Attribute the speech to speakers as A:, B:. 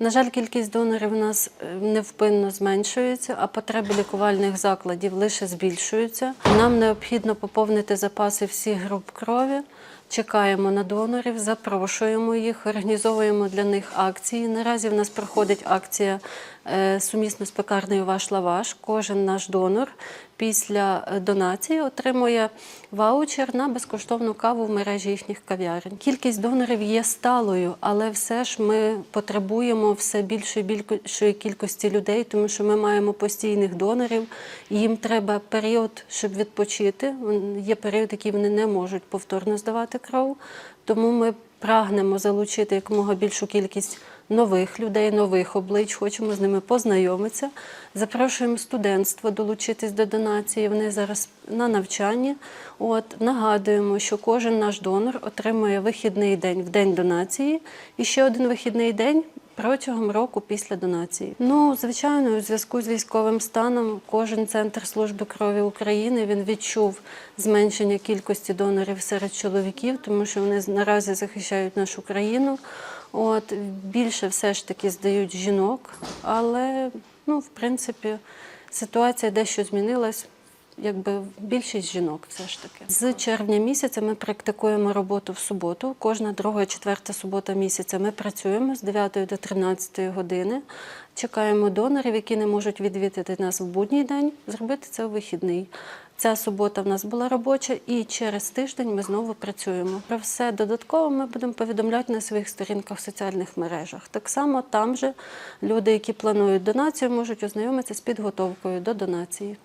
A: На жаль, кількість донорів у нас е, невпинно зменшується, а потреби лікувальних закладів лише збільшуються. Нам необхідно поповнити запаси всіх груп крові. Чекаємо на донорів, запрошуємо їх, організовуємо для них акції. Наразі в нас проходить акція е, сумісно з пекарнею Ваш Лаваш. Кожен наш донор після е, донації отримує ваучер на безкоштовну каву в мережі їхніх кав'ярень. Кількість донорів є сталою, але все ж ми потребуємо все більшої більшої кількості людей, тому що ми маємо постійних донорів. і Їм треба період, щоб відпочити. Є період, який вони не можуть повторно здавати кров. Тому ми прагнемо залучити якомога більшу кількість нових людей, нових облич, хочемо з ними познайомитися. Запрошуємо студентство долучитись до донації. Вони зараз на навчанні. От нагадуємо, що кожен наш донор отримує вихідний день в день донації і ще один вихідний день. Протягом року після донації. Ну, звичайно, у зв'язку з військовим станом кожен центр служби крові України він відчув зменшення кількості донорів серед чоловіків, тому що вони наразі захищають нашу країну. От більше все ж таки здають жінок, але ну, в принципі ситуація дещо змінилась. Якби більшість жінок все ж таки. З червня місяця ми практикуємо роботу в суботу. Кожна друга, четверта субота місяця ми працюємо з 9 до 13 години. Чекаємо донорів, які не можуть відвідати нас в будній день, зробити це у вихідний. Ця субота в нас була робоча, і через тиждень ми знову працюємо. Про все додатково ми будемо повідомляти на своїх сторінках в соціальних мережах. Так само там же люди, які планують донацію, можуть ознайомитися з підготовкою до донації.